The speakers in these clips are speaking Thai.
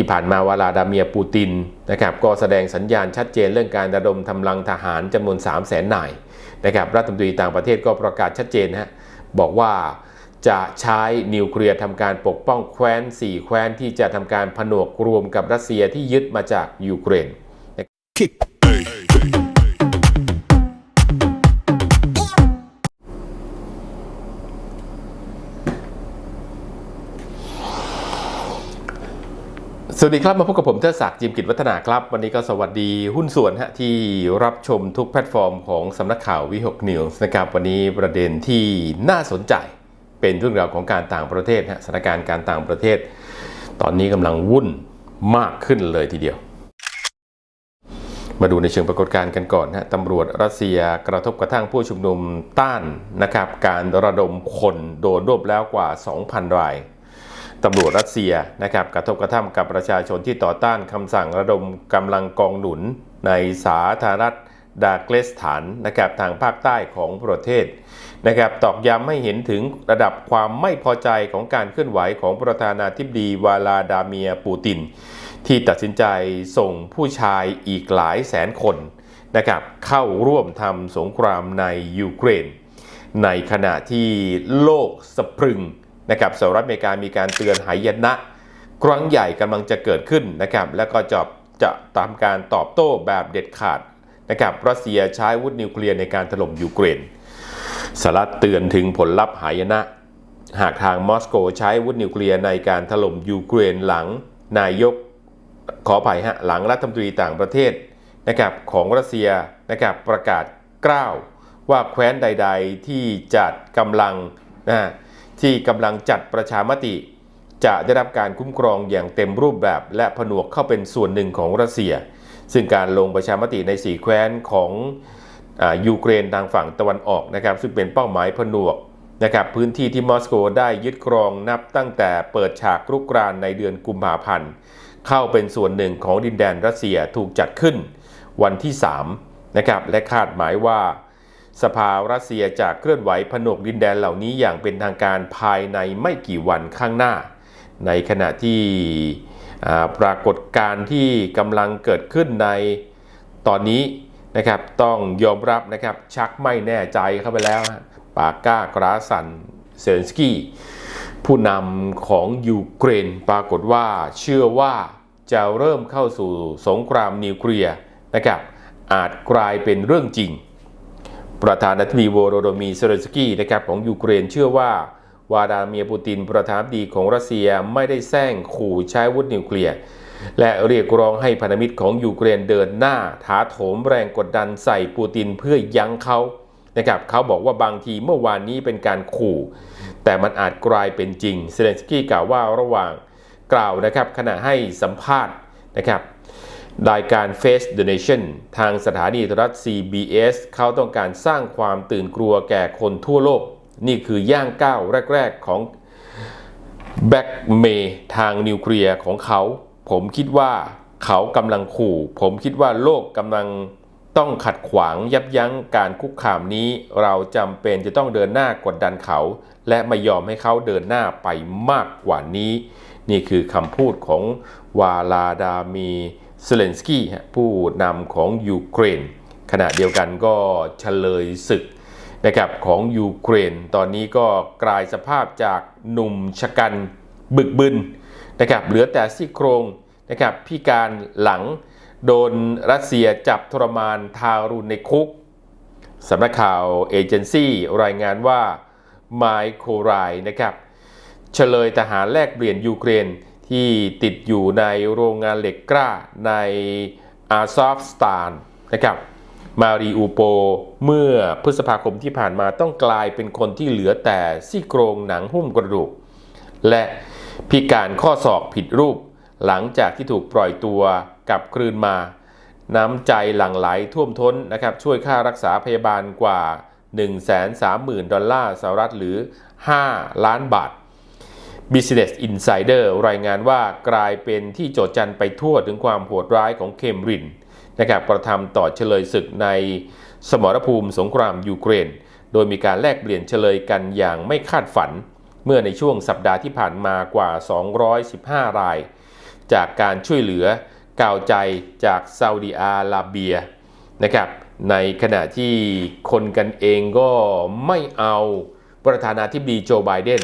ที่ผ่านมาวลาดาเมียปูตินนะครับก็แสดงสัญญาณชัดเจนเรื่องการระดมกำลังทหารจำนวน 3 0 0แสนนายนะครับรัฐมนตรีต่างประเทศก็ประกาศชัดเจนฮะบอกว่าจะใช้นิวเคลียร์ทำการปกป้องแคว้น 4 แคว้นที่จะทำการผนวกรวมกับรัสเซียที่ยึดมาจากยูเครน สวัสดีครับมาพบกับผมเทิดศักดิ์จิมกิจวัฒนาครับ วันนี้ก็สวัสดีหุ้นส่วนฮะที่รับชมทุกแพลตฟอร์มของสำนักข่าววิหกนิวส์นะครับวันนี้ประเด็นที่น่าสนใจเป็นเรื่องราวของการต่างประเทศฮะสถานการณ์การต่างประเทศ ตอนนี้กำลังวุ่นมากขึ้นเลยทีเดียว มาดูในเชิงปรากฏการณ์กันก่อนฮะตำรวจรัสเซียกระทบกระทั่งผู้ชุมนุมต้านนะครับการระดมคนโดนรวบแล้วกว่า 2,000 ราย ตำรวจรัสเซียนะครับกระทบกระทั่งกับประชาชนที่ต่อต้านคำสั่งระดมกำลังกองหนุน ในสาธารณรัฐดาเกลสถานนะครับทางภาคใต้ของประเทศนะครับตอกย้ำให้เห็นถึงระดับความไม่พอใจของการเคลื่อนไหวของประธานาธิบดีวาลาดาเมียปูติน ที่ตัดสินใจส่งผู้ชายอีกหลายแสนคนนะครับเข้าร่วมทำสงครามในยูเครน ในขณะที่โลกสะพรึง นะครับสหรัฐอเมริกามีการเตือนหายนะ ครั้งใหญ่กำลังจะเกิดขึ้นนะครับแล้วก็จะจะตามการตอบโต้แบบเด็ดขาดนะครับรัสเซียใช้วุธนิวเคลียร์ในการถล่มยูเครนสหรัฐเตือนถึงผลลัพธ์หายนะ หากทางมอสโกใช้วุธนิวเคลียร์ในการถล่มยูเครนหลังนายกขออภัยฮะหลังรัฐมนตรีต่างประเทศนะครับของรัสเซียนะครับประกาศกล้าวว่าแคว้นใด ๆ ที่จัดกำลังนะ ที่กำลังจัดประชามติ จะได้รับการคุ้มครองอย่างเต็มรูปแบบและผนวกเข้าเป็นส่วนหนึ่งของรัสเซีย ซึ่งการลงประชามติในสีแคว้นของอยูเครนทางฝั่งตะวันออกนะครับ ซึ่งเป็นเป้าหมายผนวกนะครับพื้นที่ที่มอสโกได้ยึดครองนับตั้งแต่เปิดฉากรุกรานในเดือนกุมภาพันธ์เข้าเป็นส่วนหนึ่งของดินแดนรัสเซียถูกจัดขึ้น วันที่3นะครับและคาดหมายว่า สภารัสเซียจะเคลื่อนไหวผนวกดินแดนเหล่านี้อย่างเป็นทางการภายในไม่กี่วันข้างหน้า ในขณะที่ปรากฏการณ์ที่กำลังเกิดขึ้นในตอนนี้นะครับต้องยอมรับนะครับชักไม่แน่ใจเข้าไปแล้ว ปาก้ากราสันเซนสกี้ผู้นำของยูเครนปรากฏว่าเชื่อว่าจะเริ่มเข้าสู่สงครามนิวเคลียร์นะครับอาจกลายเป็นเรื่องจริง ประธานาธิบดีโวโรโดมีเซเลนสกี้นะครับของยูเครนเชื่อว่า วาดาเมียปูตินประธานาธิบดีของรัสเซียไม่ได้แซงขู่ใช้วุธนิวเคลียร์และเรียกร้องให้พันธมิตรของยูเครนเดินหน้าถาโถมแรงกดดันใส่ปูตินเพื่อยั้งเขานะครับเขาบอกว่าบางทีเมื่อวานนี้เป็นการขู่ แต่มันอาจกลายเป็นจริงเซเลนสกี้กล่าวว่าระหว่างกล่าวนะครับขณะให้สัมภาษณ์นะครับ รายการ Face the Nation ทางสถานีโทรทัศน์ CBS เขาต้องการสร้างความตื่นกลัวแก่คนทั่วโลก นี่คือย่างก้าวแรก ๆ ของแบ็กเมย์ทางนิวเคลียร์ของเขา ผมคิดว่าเขากำลังขู่ ผมคิดว่าโลกกำลังต้องขัดขวางยับยั้งการคุกคามนี้ เราจำเป็นจะต้องเดินหน้ากดดันเขา และไม่ยอมให้เขาเดินหน้าไปมากกว่านี้ นี่คือคำพูดของวาลาดามี เซเลนสกี้ผู้นำของยูเครน ขณะเดียวกันก็เฉลยศึกนะครับของยูเครน ตอนนี้ก็กลายสภาพจากหนุ่มชะกันบึกบึนนะครับเหลือแต่ซี่โครงนะครับพิการหลังโดนรัสเซียจับทรมานทารุณในคุกสำนักข่าวเอเจนซี่รายงานว่าไมโครไรนะครับเฉลยทหารแลกเปลี่ยนยูเครน ที่ติดอยู่ในโรงงานเหล็กกล้าในอาซอฟสตานนะครับมารีอูโป เมื่อพฤษภาคมที่ผ่านมาต้องกลายเป็นคนที่เหลือแต่ซี่โครงหนังหุ้มกระดูก และพิการข้อศอกผิดรูป หลังจากที่ถูกปล่อยตัวกลับคืนมา น้ำใจหลั่งไหลท่วมท้นนะครับช่วยค่ารักษาพยาบาลกว่า 130,000 ดอลลาร์สหรัฐหรือ 5 ล้านบาท Business Insider รายงานว่ากลายเป็นที่โจทจันไปทั่วถึงความโหดร้ายของเคมรินนะครับกระทำต่อเฉลยศึกในสมรภูมิสงครามยูเครน โดยมีการแลกเปลี่ยนเฉลยกันอย่างไม่คาดฝัน เมื่อในช่วงสัปดาห์ที่ผ่านมากว่า 215 ราย จากการช่วยเหลือกาวใจจากซาอุดิอาระเบียนะครับในขณะที่คนกันเองก็ไม่เอาประธานาธิบดีโจไบเดน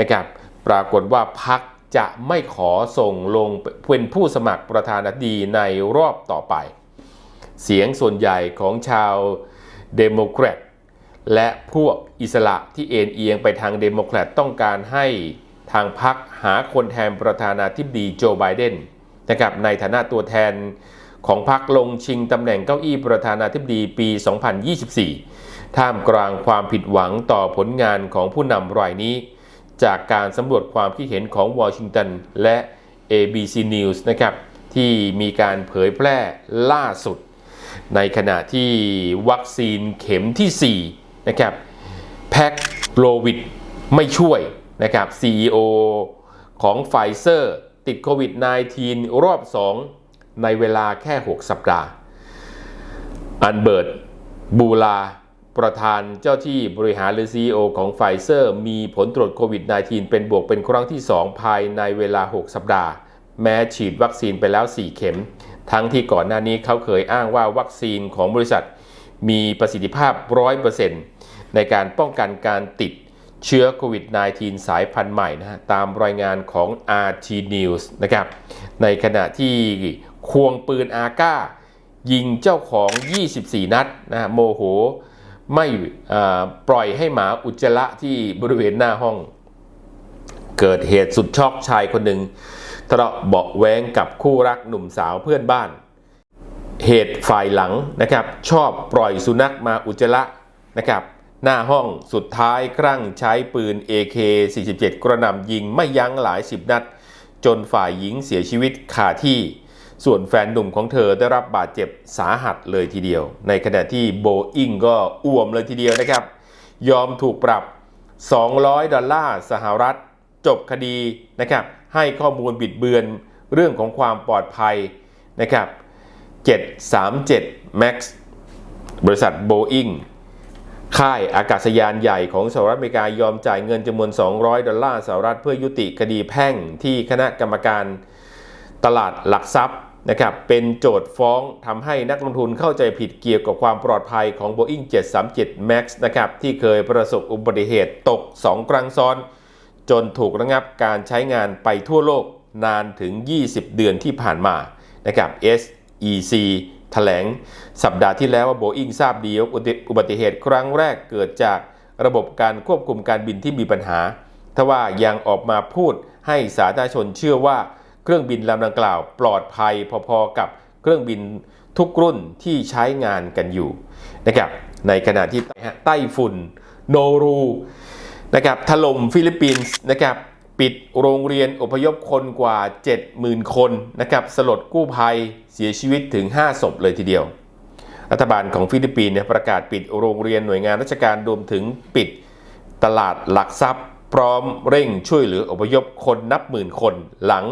นะครับ ปรากฏว่าพักจะไม่ขอส่งลงเป็นผู้สมัครประธานาธิบดีในรอบต่อไป เสียงส่วนใหญ่ของชาวเดโมแครตและพวกอิสระที่เอ็นเอียงไปทางเดโมแครตต้องการให้ทางพรรคหาคนแทนประธานาธิบดีโจไบเดนนะครับในฐานะตัวแทนของพรรคลงชิงตำแหน่งเก้าอี้ประธานาธิบดีปี 2024 ท่ามกลางความผิดหวังต่อผลงานของผู้นำรายนี้ จากการสำรวจความคิดเห็นของวอชิงตันและ ABC News นะครับที่มีการเผยแพร่ล่าสุด ในขณะที่วัคซีนเข็มที่ 4 นะครับแพ็กโลวิดไม่ช่วยนะครับ CEO ของไฟเซอร์ติดโควิด -19 รอบ 2 ในเวลาแค่ 6 สัปดาห์ อันเบิร์ตบูลา ประธานเจ้าที่บริหารหรือ CEO ของไฟเซอร์ มีผลตรวจโควิด -19 เป็นบวกเป็นครั้งที่ 2 ภายในเวลา 6 สัปดาห์ แม้ฉีดวัคซีนไปแล้ว 4 เข็ม ทั้งที่ก่อนหน้านี้เขาเคยอ้างว่าวัคซีนของบริษัท มีประสิทธิภาพ 100%ในการป้องกันการติดเชื้อโควิด -19 สายพันธุ์ใหม่นะฮะตามรายงานของ RT News นะครับ ในขณะที่ควงปืนอาก้ายิงเจ้าของ 24 นัดนะฮะโมโห ไม่ปล่อยให้หมาอุจจาระที่บริเวณหน้าห้อง เกิดเหตุสุดช็อกชายคนหนึ่งทะเลาะเบาะแว้งกับคู่รักหนุ่มสาวเพื่อนบ้าน เหตุฝ่ายหลังนะครับ ชอบปล่อยสุนัขมาอุจจาระนะครับ หน้าห้องสุดท้ายครั่งใช้ปืน AK-47 กระหน่ำยิงไม่ยั้งหลายสิบนัด จนฝ่ายหญิงเสียชีวิตคาที่ ส่วนแฟนหนุ่มของเธอได้รับบาดเจ็บสาหัสเลยทีเดียว ในขณะที่โบอิงก็อ้วมเลยทีเดียวนะครับ ยอมถูกปรับ 200 ดอลลาร์สหรัฐ จบคดีนะครับให้ข้อมูลบิดเบือนเรื่องของความปลอดภัยนะครับ 737 MAX บริษัทโบอิงค่ายอากาศยานใหญ่ของสหรัฐอเมริกายอมจ่ายเงินจำนวน 200 ดอลลาร์สหรัฐเพื่อยุติคดีแพ่งที่คณะกรรมการตลาดหลักทรัพย์ นะครับเป็นโจทย์ฟ้องทำให้นักลงทุนเข้าใจผิดเกี่ยวกับความปลอดภัยของ Boeing 737 MAX นะครับที่เคยประสบอุบัติเหตุตก 2 ครั้งซ้อน จนถูกระงับการใช้งานไปทั่วโลกนานถึง 20 เดือนที่ผ่านมานะครับ SEC แถลงสัปดาห์ที่แล้วว่าโบอิงทราบดีว่าอุบัติเหตุครั้งแรกเกิดจากระบบการควบคุมการบินที่มีปัญหา ทว่ายังออกมาพูดให้สาธารณชนเชื่อว่า เครื่องบินลำดังกล่าวปลอดภัยพอๆกับเครื่องบินทุกรุ่นที่ใช้งานกันอยู่นะครับในขณะที่ไต้ฝุ่นโนรูนะครับถล่มฟิลิปปินส์นะครับปิดโรงเรียนอพยพคนกว่า 70,000 คนนะครับสลดกู้ภัยเสียชีวิตถึง 5 ศพเลยทีเดียว รัฐบาลของฟิลิปปินส์ประกาศปิดโรงเรียนหน่วยงานราชการรวมถึงปิดตลาดหลักทรัพย์ พร้อมเร่งช่วยเหลืออพยพคนนับหมื่นคนหลัง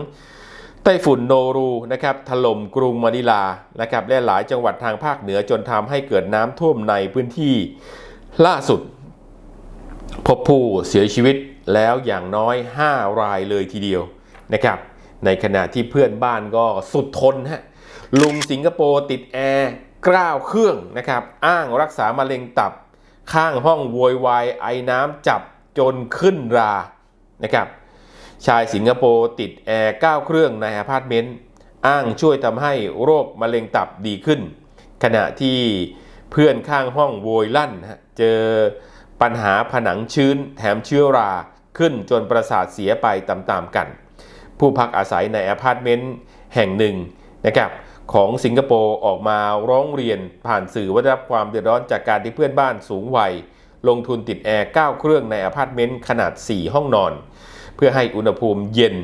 ไต้ฝุ่นโนรูนะครับถล่มกรุงมะนิลานะครับและหลายจังหวัดทางภาคเหนือจนทำให้เกิดน้ำท่วมในพื้นที่ล่าสุด พบผู้เสียชีวิตแล้วอย่างน้อย 5 รายเลยทีเดียวนะครับ ในขณะที่เพื่อนบ้านก็สุดทนฮะลุงสิงคโปร์ติดแอร์กล้าวเครื่องนะครับ อ้างรักษามะเร็งตับ ข้างห้องโวยวายไอ้น้ำจับจนขึ้นรานะครับ ชายสิงคโปร์ติดแอร์ก้าเครื่องในอพาร์ตเมนต์อ้างช่วยทำให้โรคมะเร็งตับดีขึ้น ขณะที่เพื่อนข้างห้องโวยลั่น เจอปัญหาผนังชื้นแถมเชื้อราขึ้นจนประสาทเสียไปตามๆกัน ผู้พักอาศัยในอพาร์ตเมนต์แห่งหนึ่งนะครับของสิงคโปร์ออกมาร้องเรียนผ่านสื่อว่าได้รับความเดือดร้อนจากการที่เพื่อนบ้านสูงวัย ลงทุนติดแอร์ 9 เครื่องในอพาร์ตเมนต์ขนาด 4 ห้องนอน พื่อให้อุณหภูมิเย็น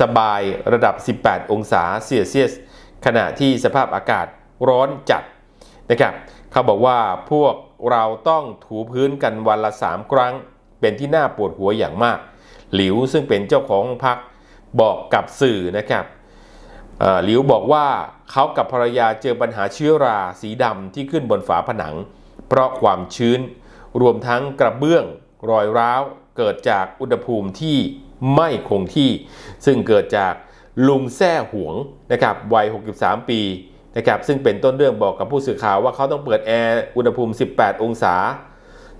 สบายระดับ 18 องศาเซลเซียส ขณะที่สภาพอากาศร้อนจัดนะครับเขาบอกว่าพวกเราต้องถูพื้นกันวันละ 3 ครั้ง เป็นที่น่าปวดหัวอย่างมาก หลิวซึ่งเป็นเจ้าของพักบอกกับสื่อนะครับหลิวบอกว่าเขากับภรรยาเจอปัญหาเชื้อราสีดำที่ขึ้นบนฝาผนัง เพราะความชื้น รวมทั้งกระเบื้องรอยร้าว เกิดจากอุณหภูมิที่ไม่คงที่ ซึ่งเกิดจากลุงแซ่หวงนะครับวัย 63 ปีนะครับซึ่งเป็นต้นเรื่องบอกกับผู้สื่อข่าวว่าเขาต้องเปิดแอร์อุณหภูมิ 18 องศา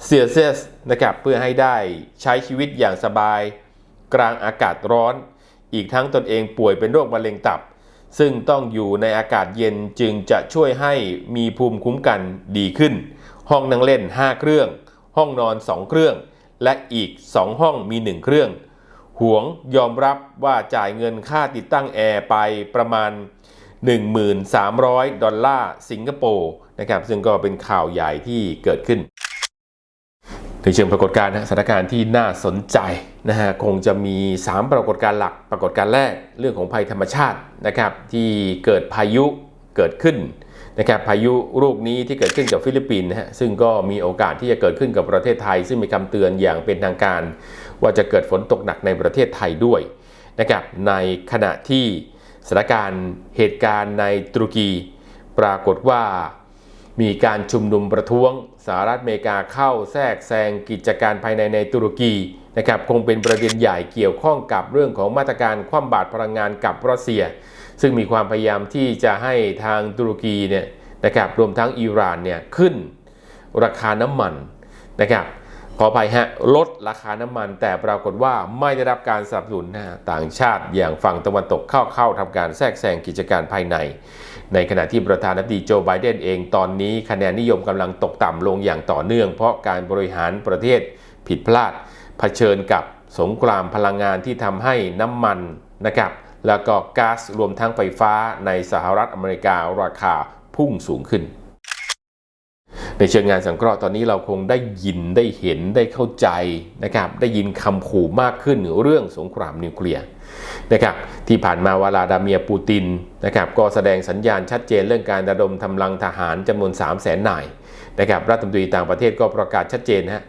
เซลเซียสนะครับเพื่อให้ได้ใช้ชีวิตอย่างสบาย กลางอากาศร้อน อีกทั้งตนเองป่วยเป็นโรคมะเร็งตับ ซึ่งต้องอยู่ในอากาศเย็นจึงจะช่วยให้มีภูมิคุ้มกันดีขึ้น ห้องนั่งเล่น 5 เครื่อง ห้องนอน 2 เครื่อง และอีก 2 ห้องมี 1 เครื่อง หวงยอมรับว่าจ่ายเงินค่าติดตั้งแอร์ไปประมาณ 1,300 ดอลลาร์สิงคโปร์นะครับซึ่งก็เป็นข่าวใหญ่ที่เกิดขึ้นในเชิงปรากฏการณ์สถานการณ์ที่น่าสนใจนะฮะคงจะมี 3 ปรากฏการณ์หลัก ปรากฏการณ์แรกเรื่องของภัยธรรมชาตินะครับที่เกิดพายุเกิดขึ้น นะครับพายุลูกนี้ที่เกิดขึ้นกับฟิลิปปินส์นะฮะซึ่งก็มีโอกาสที่จะเกิดขึ้นกับประเทศไทย ซึ่งมีคำเตือนอย่างเป็นทางการ ว่าจะเกิดฝนตกหนักในประเทศไทยด้วยนะครับในขณะที่สถานการณ์เหตุการณ์ในตุรกี ปรากฏว่ามีการชุมนุมประท้วงสหรัฐอเมริกาเข้าแทรกแซงกิจการภายในในตุรกีนะครับคงเป็นประเด็นใหญ่เกี่ยวข้องกับเรื่องของมาตรการคว่ำบาตรพลังงานกับรัสเซีย ซึ่งมีความพยายามที่จะให้ทางตุรกีเนี่ยนะครับรวมทั้งอิหร่านเนี่ยขึ้นราคาน้ำมันนะครับขออภัยฮะลดราคาน้ำมันแต่ปรากฏว่าไม่ได้รับการสนับสนุนนะต่างชาติอย่างฝั่งตะวันตกเข้าเข้าทำการแทรกแซงกิจการภายใน ในขณะที่ประธานาธิบดีโจไบเดนเองตอนนี้คะแนนนิยมกำลังตกต่ำลงอย่างต่อเนื่อง เพราะการบริหารประเทศผิดพลาดเผชิญกับสงครามพลังงานที่ทำให้น้ำมันนะครับ แล้วก็ก๊าซรวมทั้งไฟฟ้าในสหรัฐอเมริการาคาพุ่งสูงขึ้น ในเชิงงานสังเคราะห์ตอนนี้เราคงได้ยินได้เห็นได้เข้าใจนะครับได้ยินคำขู่มากขึ้นเรื่องสงครามนิวเคลียร์นะครับที่ผ่านมาวลาดาเมียปูตินนะครับก็แสดงสัญญาณชัดเจนเรื่องการระดมกำลังทหารจำนวน 3 0 0แสนนายนะครับรัฐมนตรีต่างประเทศก็ประกาศชัดเจนฮะ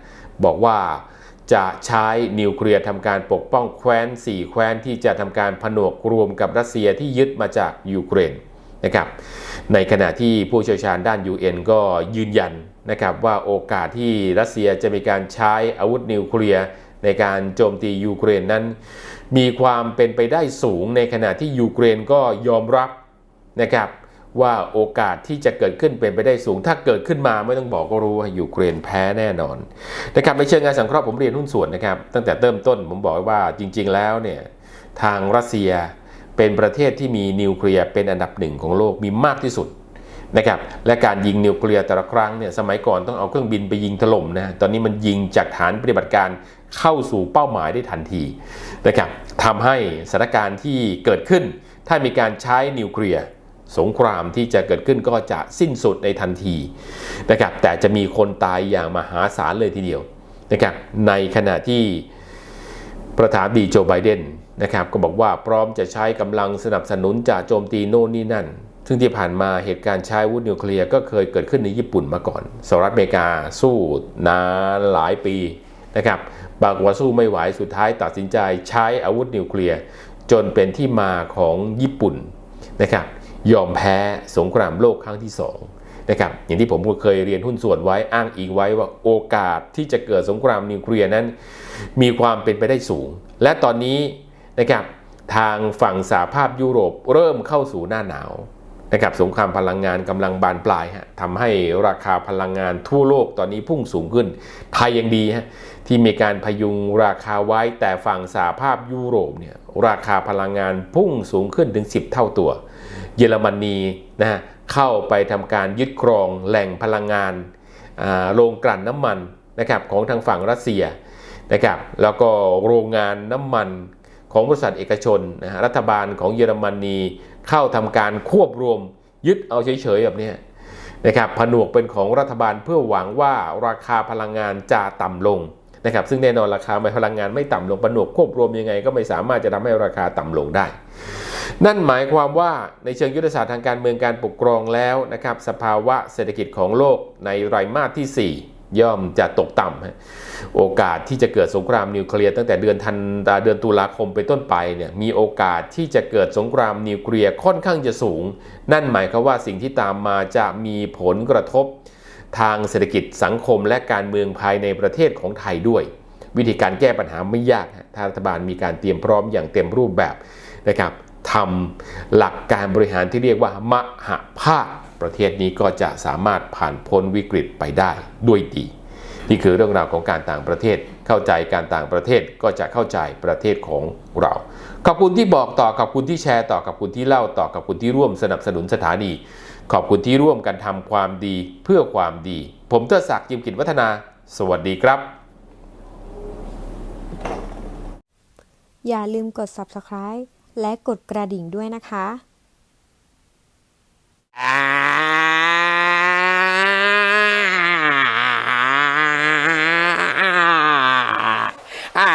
บอกว่า จะใช้นิวเคลียร์ทำการปกป้องแคว้น 4 แคว้นที่จะทำการผนวกรวมกับรัสเซียที่ยึดมาจากยูเครนนะครับในขณะที่ผู้เชี่ยวชาญด้าน UN ก็ยืนยันนะครับว่าโอกาสที่รัสเซียจะมีการใช้อาวุธนิวเคลียร์ในการโจมตียูเครนนั้น มีความเป็นไปได้สูงในขณะที่ยูเครนก็ยอมรับนะครับ ว่าโอกาสที่จะเกิดขึ้นเป็นไปได้สูง ถ้าเกิดขึ้นมาไม่ต้องบอกก็รู้ว่ายูเครนแพ้แน่นอนนะครับในเชิงงานสังเคราะห์ผมเรียนหุ้นส่วนนะครับ ตั้งแต่เริ่มต้นผมบอกว่าจริง ๆ แล้วเนี่ยทางรัสเซียเป็นประเทศที่มีนิวเคลียร์เป็นอันดับหนึ่งของโลกมีมากที่สุดนะครับและการยิงนิวเคลียร์แต่ละครั้งเนี่ยสมัยก่อนต้องเอาเครื่องบินไปยิงถล่มนะตอนนี้มันยิงจากฐานปฏิบัติการเข้าสู่เป้าหมายได้ทันทีนะครับทำให้สถานการณ์ที่เกิดขึ้นถ้ามีการใช้นิวเคลียร์ สงครามที่จะเกิดขึ้นก็จะสิ้นสุดในทันทีนะครับแต่จะมีคนตายอย่างมหาศาลเลยทีเดียวนะครับในขณะที่ประธานดีโจไบเดนนะครับก็บอกว่าพร้อมจะใช้กำลังสนับสนุนจะโจมตีโน่นนี่นั่น ซึ่งที่ผ่านมาเหตุการณ์ใช้อาวุธนิวเคลียร์ก็เคยเกิดขึ้นในญี่ปุ่นมาก่อนสหรัฐอเมริกาสู้นานหลายปีนะครับบางว่าสู้ไม่ไหวสุดท้ายตัดสินใจใช้อาวุธนิวเคลียร์จนเป็นที่มาของญี่ปุ่นนะครับ ยอมแพ้สงครามโลกครั้งที่2นะครับอย่างที่ผมเคยเรียนหุ้นส่วนไว้อ้างอิงไว้ว่าโอกาสที่จะเกิดสงครามนิวเคลียร์นั้น มีความเป็นไปได้สูง และตอนนี้นะครับทางฝั่งสหภาพยุโรปเริ่มเข้าสู่หน้าหนาวนะครับสงครามพลังงานกำลังบานปลายฮะทำให้ราคาพลังงานทั่วโลกตอนนี้พุ่งสูงขึ้น ไทยยังดีฮะที่มีการพยุงราคาไว้แต่ฝั่งสหภาพยุโรปเนี่ยราคาพลังงานพุ่งสูงขึ้นถึง 10 เท่าตัว เยอรมนีนะฮะเข้าไปทำการยึดครองแหล่งพลังงานโรงกลั่นน้ำมันนะครับของทางฝั่งรัสเซียนะครับแล้วก็โรงงานน้ำมันของบริษัทเอกชนนะฮะรัฐบาลของเยอรมนีเข้าทำการควบรวมยึดเอาเฉยๆแบบนี้นะครับผนวกเป็นของรัฐบาลเพื่อหวังว่าราคาพลังงานจะต่ำลงนะครับซึ่งแน่นอนราคาพลังงานไม่ต่ำลงผนวกควบรวมยังไง ก็ไม่สามารถจะทำให้ราคาต่ำลงได้ นั่นหมายความว่าในเชิงยุทธศาสตร์ทางการเมืองการปกครองแล้วนะครับสภาวะเศรษฐกิจของโลกในไตรมาสที่ 4 ย่อมจะตกต่ำโอกาสที่จะเกิดสงครามนิวเคลียร์ตั้งแต่เดือนธันเดือนตุลาคมไปต้นไปเนี่ยมีโอกาสที่จะเกิดสงครามนิวเคลียร์ค่อนข้างจะสูง นั่นหมายความว่าสิ่งที่ตามมาจะมีผลกระทบทางเศรษฐกิจสังคมและการเมืองภายในประเทศของไทยด้วย วิธีการแก้ปัญหาไม่ยากถ้ารัฐบาลมีการเตรียมพร้อมอย่างเต็มรูปแบบนะครับ ทำหลักการบริหารที่เรียกว่ามหภาคประเทศนี้ก็จะสามารถผ่านพ้นวิกฤตไปได้ด้วยดี นี่คือเรื่องราวของการต่างประเทศ เข้าใจการต่างประเทศก็จะเข้าใจประเทศของเรา ขอบคุณที่บอกต่อขอบคุณที่แชร์ต่อขอบคุณที่เล่าต่อขอบคุณที่ร่วมสนับสนุนสถานี ขอบคุณที่ร่วมกันทำความดีเพื่อความดี ผมเตอศักดิ์ยิมกิจวัฒนา สวัสดีครับ อย่าลืมกด subscribe และกดกระดิ่งด้วยนะคะอ่า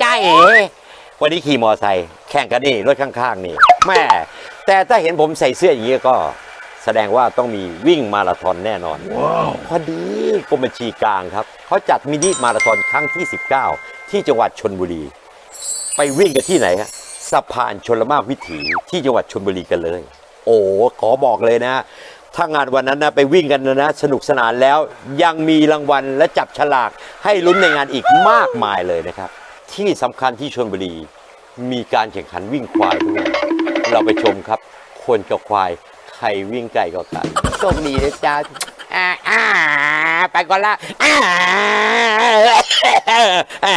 จ้าเอ๋วันนี้ขี่มอไซค์แข่งกันนี่รถข้างๆนี่แม่แต่ถ้าเห็นผมใส่เสื้ออย่างนี้ก็แสดงว่าต้องมีวิ่งมาราธอนแน่นอน พอดีกรมบัญชีกลางครับเขาจัดมินิมาราธอนครั้งที่ 19 ที่จังหวัดชนบุรี ไปวิ่งกันที่ไหนฮะ สะพานชนละมากวิถีที่จังหวัดชนบุรีกันเลย โอ้ขอบอกเลยนะ ถ้างานวันนั้นนะไปวิ่งกันนะนะ สนุกสนานแล้วยังมีรางวัลและจับฉลากให้ลุ้นในงานอีกมากมายเลยนะครับ ที่สำคัญที่ชนบุรี มีการแข่งขันวิ่งควายด้วย เราไปชมครับ คนกับควายใครวิ่งไกลกว่ากันโชคดีนะจ๊ะอ่าอ่าไปก่อนละอ่าอ่า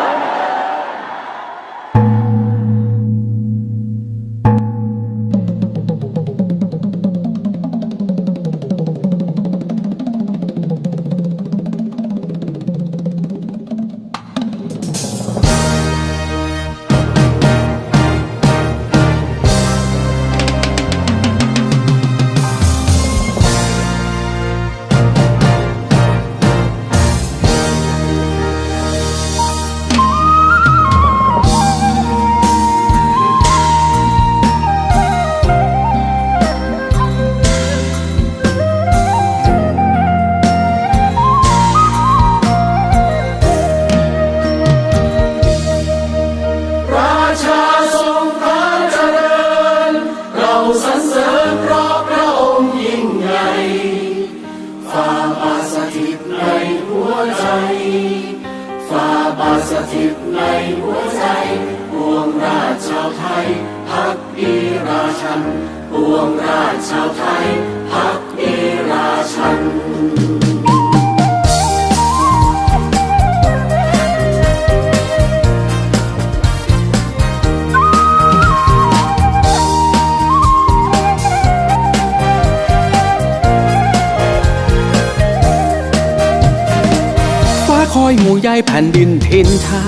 ใยแผ่นดินทินทา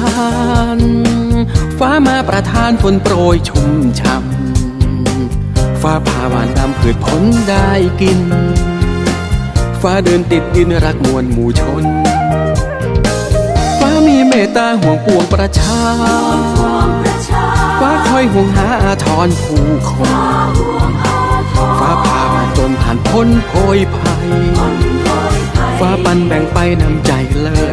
น ฟ้ามาประทานฝนโปรยชุ่มช่ำฟ้าผ่าหวานดำผืดผลได้กิน ฟ้าเดินติดดินรักมวลหมู่ชน ฟ้ามีเมตตาห่วงปวงประชา ฟ้าคอยห่วงหาอาทรผู้คนฟ้าผ่าหวานจนผ่านพ้นโพยภัย ฟ้าปันแบ่งไปนำใจเลิศ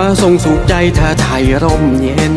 ฟ้าทรงสุขใจถ้าไทยร่มเย็น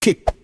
킥.